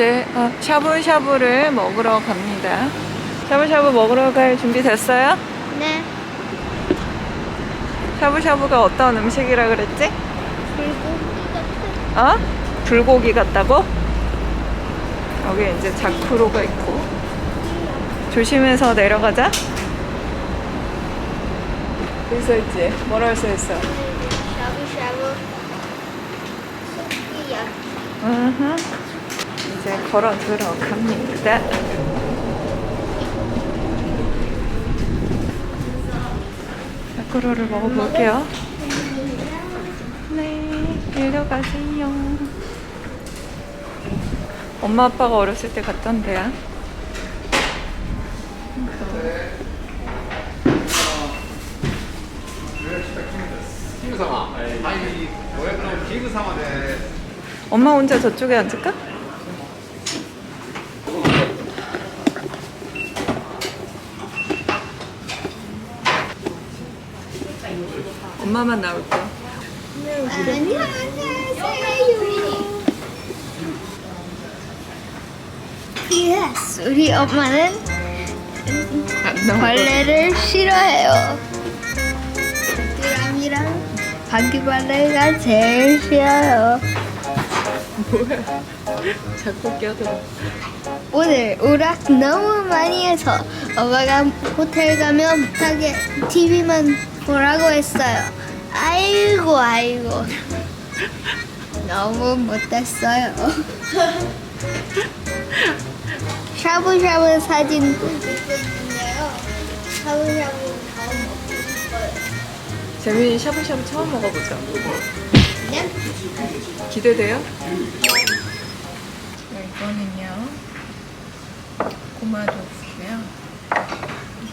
이제 어, 샤브샤브를 먹으러 갑니다. 샤브샤브 먹으러 갈 준비 됐어요? 네. 샤브샤브가 어떤 음식이라 그랬지? 불고기 같은. 어? 불고기 같다고? 여기 이제 자크로가 있고 조심해서 내려가자. 여기 써 있지? 뭐라고 써 있어? 샤브샤브. 수기야. 으흠. 이제 걸어 들어갑니다. 야쿠로를 먹어볼게요. 네, 내려가세요. 엄마 아빠가 어렸을 때 갔던 데야. 네. 엄마 혼자 저쪽에 앉을까? 엄마만 나올게. 안녕하세요. Yes, 우리 엄마는 안 나올 벌레를 싫어해요. 드람이랑 바퀴벌레가 제일 싫어요. 뭐야? 자꾸 껴들어. 오늘 오락 너무 많이 해서 엄마가 호텔 가면 못하게 TV만 보라고 했어요. 아이고 아이고 너무 못했어요. 샤브샤브 사진 있거든요. 샤브샤브 더 먹고 싶어요. 재민이 샤브샤브 처음 먹어보죠. 네? 기대돼요? 네, 이거는요. 고마도프고요.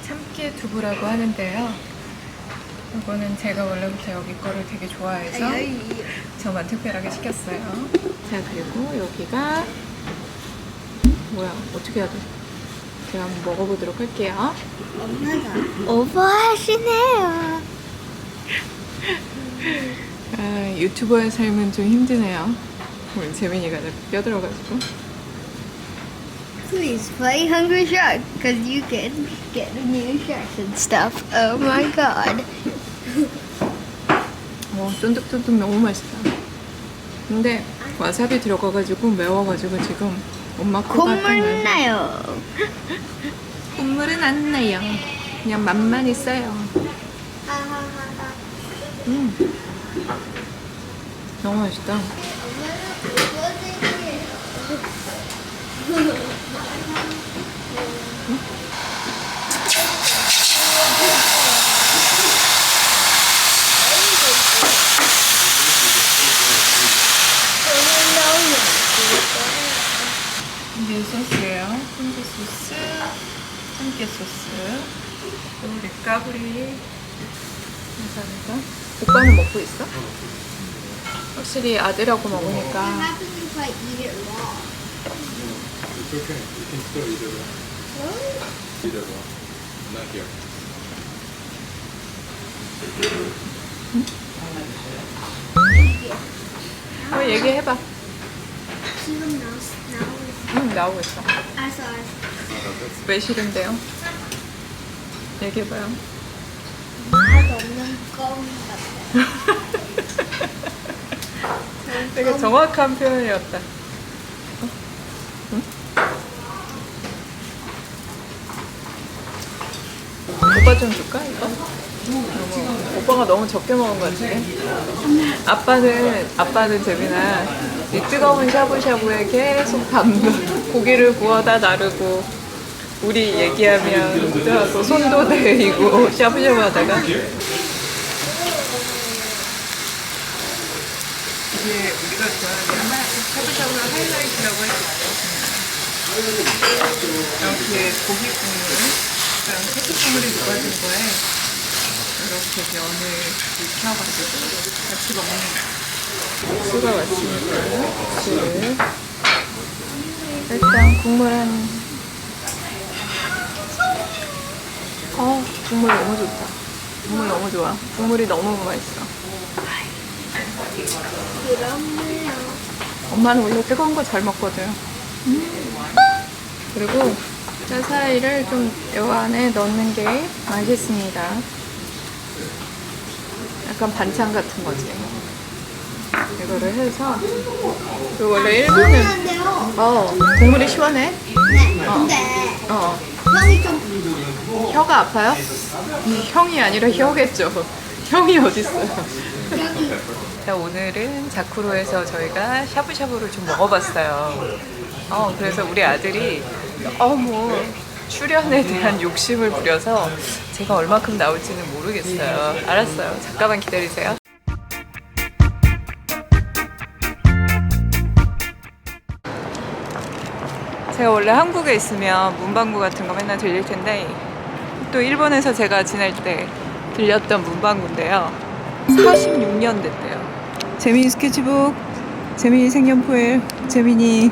참깨 두부라고 하는데요. 이거는 제가 원래부터 여기 거를 되게 좋아해서 저만 특별하게 시켰어요. 자, 그리고 여기가 뭐야? 어떻게 해야 돼? 제가 한번 먹어보도록 할게요. 엄마가 오버하시네요. 아, 유튜버의 삶은 좀 힘드네요. 우리 재민이가 자꾸 껴들어가지고. Please play Hungry Shark because you can get new sharks and stuff. Oh my god. 어, 쫀득쫀득 너무 맛있다. 근데 와사비 들어가가지고 매워가지고 지금 엄마 코가 콧물 땀나요. 나요. 콧물은 안 나요. 그냥 맛만 있어요. 음. 너무 맛있다. 이게 소스예요. 훈제 소스, 참깨 그리고 립가브리 감사합니다. 오빠는 먹고 있어? 확실히 아들하고 먹으니까 happens if I eat it raw? It's okay. You can still eat it raw. Eat it raw. Not here. 어, 얘기해봐. 지금 나오고 응, 나오고 있어. 알았어 알았어. 왜 싫은데요? 얘기해봐요. 맛 없는 껌 같아. 되게 정확한 표현이었다. 어? 응? 오빠 좀 줄까 이거? 너무, 오빠가 너무 적게 먹은 것 같은데. 아빠는 아빠는 재민아 이 뜨거운 샤브샤브에 계속 담근 고기를 구워다 나르고 우리 얘기하면 또 손도 대이고 샤브샤브 하다가. 이게 우리가 좋아하는 샤브샤브 하이라이트라고 할수 있어요. 이렇게 고기 국물, 그냥 새끼 국물이 녹아진 거에 이렇게 면을 익혀가지고 같이 먹는 거. 수가 왔으니까 국수를 일단 국물 한 어, 국물 너무 좋다. 국물 너무 좋아. 국물이 너무 맛있어. 엄마는 원래 뜨거운 거 잘 먹거든. 음. 그리고 짜사이를 좀요 안에 넣는 게 맛있습니다. 약간 반찬 같은 거지. 이거를 해서 그리고 원래 일본은. 어 국물이 시원해. 네. 근데 어 형이 좀 혀가 아파요? 이 형이 아니라 혀겠죠. 형이 어딨어요? 자, 오늘은 자쿠로에서 저희가 샤브샤브를 좀 먹어봤어요. 어, 그래서 우리 아들이 너무 출연에 대한 욕심을 부려서 제가 얼마큼 나올지는 모르겠어요. 알았어요. 잠깐만 기다리세요. 제가 원래 한국에 있으면 문방구 같은 거 맨날 들릴 텐데 또 일본에서 제가 지낼 때 들렸던 문방구인데요. 46년 됐대요. 재민이 스케치북, 재민이 색연포일, 재민이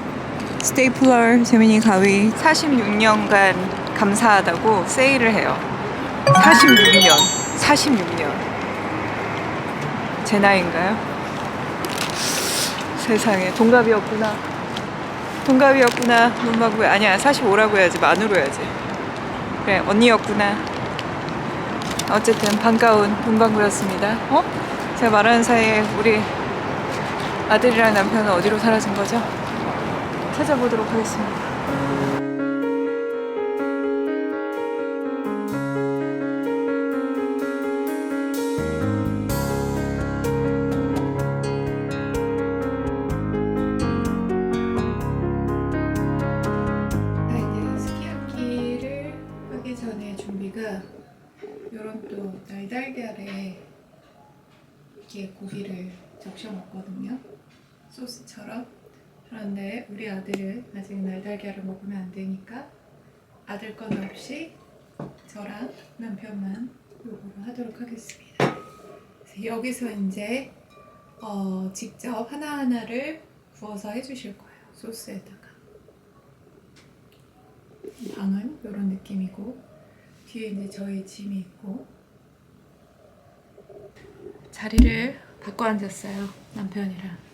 스테이플러, 재민이 가위 46년간 감사하다고 세일을 해요. 46년, 46년. 제 나이인가요? 세상에 동갑이었구나. 동갑이었구나. 문방구에 아니야 45라고 해야지 만으로 해야지. 그래 언니였구나. 어쨌든 반가운 문방구였습니다. 어? 제가 말하는 사이에 우리 아들이랑 남편은 어디로 사라진 거죠? 찾아보도록 하겠습니다. 소스처럼. 그런데 우리 아들은 아직 날달걀을 먹으면 안 되니까 아들 건 없이 저랑 남편만 요거를 하도록 하겠습니다. 여기서 이제 어, 직접 하나하나를 구워서 해주실 거예요. 소스에다가. 방은 이런 느낌이고 뒤에 이제 저희 짐이 있고 자리를 바꿔 앉았어요 남편이랑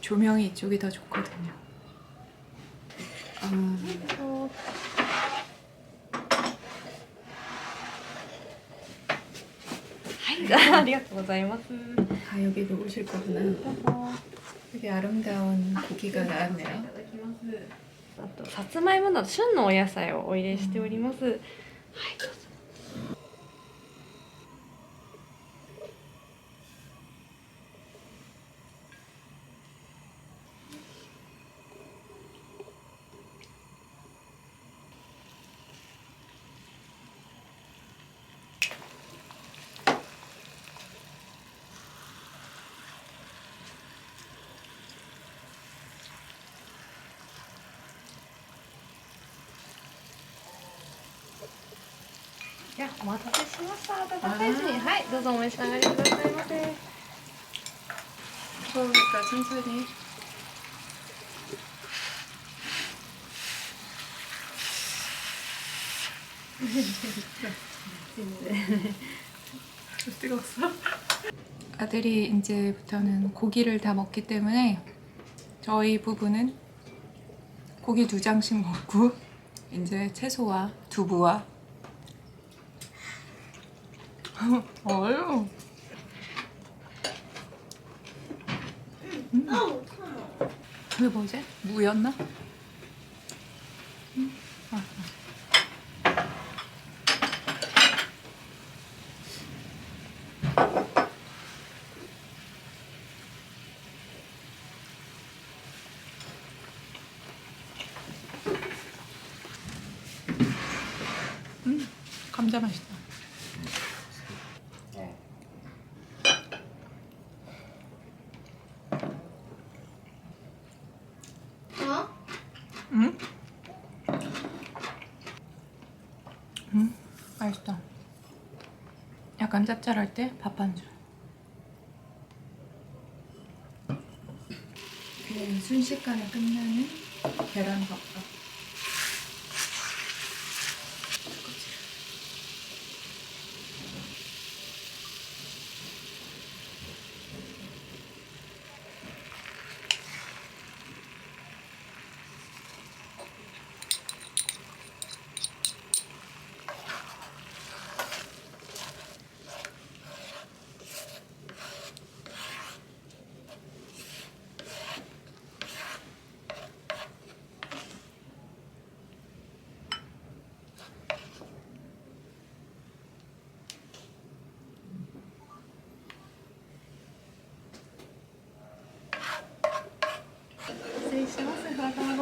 조명이 이쪽이 더 좋거든요 음, 네, ありがとうございます。 아 여기도 오실 거구나 여기 아름다운 고기가 나왔네요 いただきます。あとさつまいもなど旬のお野菜をお入れしております。はい、どうぞ。 じゃあお待たせしました。温かいうちにはいどうぞお召し上がりくださいませ。 그러니까 천천히 뜨거웠어? 아들이 이제부터는 고기를 다 먹기 때문에 저희 부부는 고기 두 장씩 먹고 이제 채소와 두부와 뭐지? 무였나? 음? 아, 아. 음, 감자 맛있다. 어? 응? 음, 맛있다. 약간 짭짤할 때밥한 줄. 그냥 순식간에 끝나는 계란밥밥. さ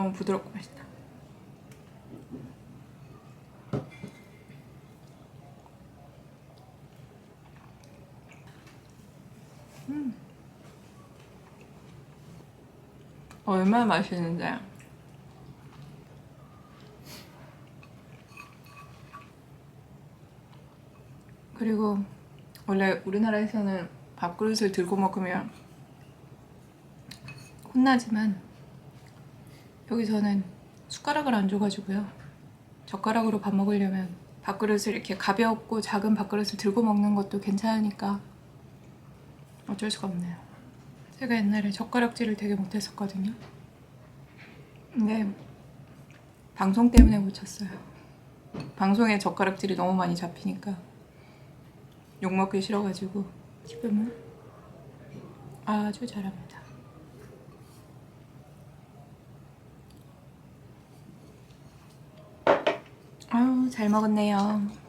너무 부드럽고 맛있다. 얼마나 맛있는데? 그리고 원래 우리나라에서는 밥그릇을 들고 먹으면 혼나지만 여기서는 숟가락을 안 줘가지고요. 젓가락으로 밥 먹으려면 밥그릇을 이렇게 가볍고 작은 밥그릇을 들고 먹는 것도 괜찮으니까 어쩔 수가 없네요. 제가 옛날에 젓가락질을 되게 못했었거든요. 근데 방송 때문에 고쳤어요. 방송에 젓가락질이 너무 많이 잡히니까 욕 먹기 싫어가지고 지금은 아주 잘합니다. 아유 잘 먹었네요.